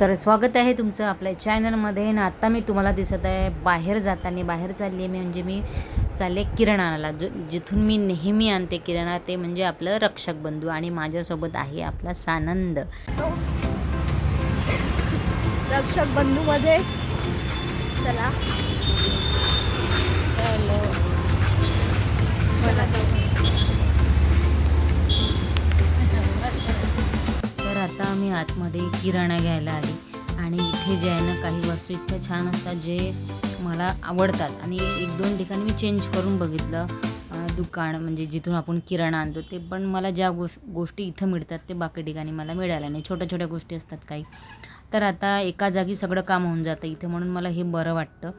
तर स्वागत आहे तुमचं आपल्या चॅनलमध्ये. आणि आत्ता मी तुम्हाला दिसत आहे बाहेर जाताना. बाहेर चालली आहे मी म्हणजे मी चालले किराणाला. ज जिथून मी नेहमी आणते किराणा ते म्हणजे आपलं रक्षक बंधू आणि माझ्यासोबत आहे आपला सानंद. रक्षक बंधूमध्ये. चला. आतमध्ये किराणा घ्यायला आली. आणि इथे जे आहे ना काही वस्तू इतक्या छान असतात जे मला आवडतात. आणि एक दोन ठिकाणी मी चेंज करून बघितलं. दुकान म्हणजे जिथून आपण किराणा आणतो ते पण मला ज्या गोष गोष्टी इथं मिळतात ते बाकी ठिकाणी मला मिळाल्या नाही. छोट्या छोट्या गोष्टी असतात काही. तर आता एका जागी सगळं काम होऊन जातं इथे म्हणून मला हे बरं वाटतं.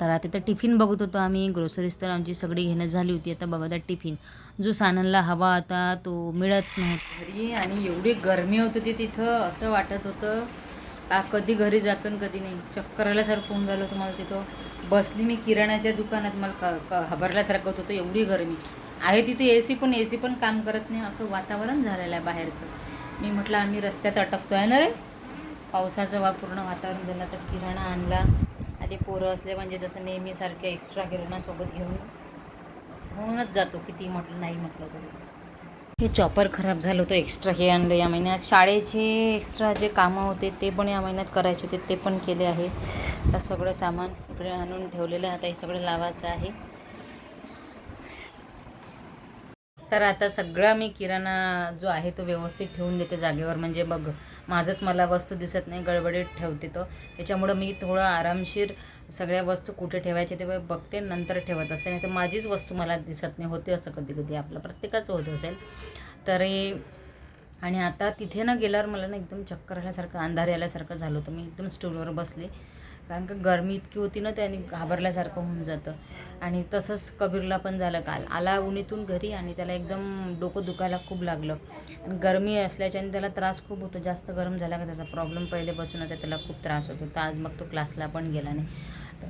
तर आता तर टिफिन बघत होतो आम्ही. ग्रोसरीज तर आमची सगळी घेणं झाली होती. आता बघत आहे टिफिन. जो साननला हवा होता तो मिळत नव्हता घरी आणि एवढी गरमी होत होती तिथं. असं वाटत होतं. का कधी घरी जातो आणि कधी नाही. चक्कर फोन होऊन झालं होतं मला तिथं. बसली मी किराणाच्या दुकानात. मला क क हबरल्यासारखं होत होतं. एवढी गरमी. आहे तिथे ए सी पण ए सी पण काम करत नाही. असं वातावरण झालेलं आहे बाहेरचं. मी म्हटलं आम्ही रस्त्यात अटकतो आहे ना रे? पावसाचं वा पूर्ण वातावरण झालं. तर किराणा आणला. आधी पोरं असले म्हणजे जसं नेहमीसारखे एक्स्ट्रा किराणा सोबत घेऊन म्हणूनच जातो किती म्हटलं नाही म्हटलं तरी. हे चॉपर खराब झालं होतं एक्स्ट्रा हे आणलं या महिन्यात. शाळेचे एक्स्ट्रा जे कामं होते ते पण या महिन्यात करायचे होते ते पण केले आहे. तर सगळं सामान इकडे आणून ठेवलेलं आहे आता हे सगळं लावायचं आहे. तर आता सगळा मी किराणा जो आहे तो व्यवस्थित ठेवून देते जागेवर. म्हणजे बघ माझंच मला वस्तू दिसत नाही गडबडीत ठेवते तो. त्याच्यामुळं मी थोडं आरामशीर सगळ्या वस्तू कुठे ठेवायचे ते बघते नंतर ठेवत असते. नाही तर माझीच वस्तू मला दिसत नाही होते असं कधी कधी आपलं प्रत्येकाचं होत असेल. तरी आणि आता तिथे ना गेल्यावर मला ना एकदम चक्कर आल्यासारखं अंधार आल्यासारखं झालं होतं. मी एकदम स्टूलवर बसले. कारण का गरमी इतकी होती ना त्याने घाबरल्यासारखं होऊन जातं. आणि तसंच कबीरला पण झालं काल. आला उन्हीतून घरी आणि त्याला एकदम डोकं दुखायला खूप लागलं. आणि गरमी असल्याच्याने त्याला त्रास खूप होतो. जास्त गरम झाला का त्याचा प्रॉब्लेम पहिलेपासूनच आहे त्याला खूप त्रास होतो. तर आज मग तो क्लासला पण गेला नाही.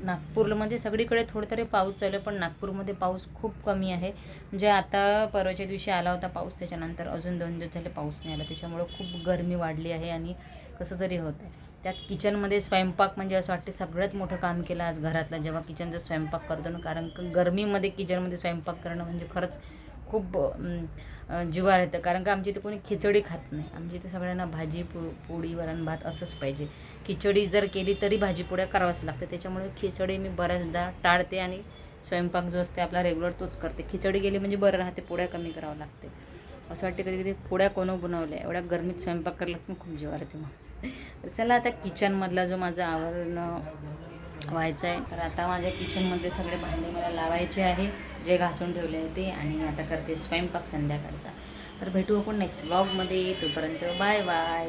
नागपूरमध्ये सगळीकडे थोडं तरी पाऊस चालू पण नागपूरमध्ये पाऊस खूप कमी आहे. म्हणजे आता परवाच्या दिवशी आला होता पाऊस त्याच्यानंतर अजून दोन दिवस झाले पाऊस नाही आला. त्याच्यामुळं खूप गरमी वाढली आहे आणि कसं तरी होतं आहे त्यात किचनमध्ये स्वयंपाक म्हणजे असं वाटते सगळ्यात मोठं काम केलं आज घरातलं जेव्हा किचनचा स्वयंपाक करतो ना कारण गर्मीमध्ये गरमीमध्ये किचनमध्ये स्वयंपाक करणं म्हणजे खरंच खूप जुगार येतं. कारण का आमच्या इथे कोणी खिचडी खात नाही. आमच्या इथे सगळ्यांना भाजी पो पोळी वरण भात असंच पाहिजे. खिचडी जर केली तरी भाजी पोळ्या लागते त्याच्यामुळे खिचडी मी बऱ्याचदा टाळते आणि स्वयंपाक जो असते आपला रेग्युलर तोच करते. खिचडी गेली म्हणजे बरं राहते पोळ्या कमी करावं लागते. असं वाटते कधी कधी पोळ्या कोण बनवल्या? एवढ्या गरमीत स्वयंपाक करायला पण खूप जीवार येते मग. तर चला आता किचनमधला जो माझं आवरण व्हायचं आहे. तर आता माझ्या किचनमध्ये सगळे भांडे मला लावायचे आहे. जे घासून ठेवले आहे ते आणि आता करते स्वयंपाक संध्याकाळचा. तर भेटू आपण नेक्स्ट ब्लॉगमध्ये तोपर्यंत बाय बाय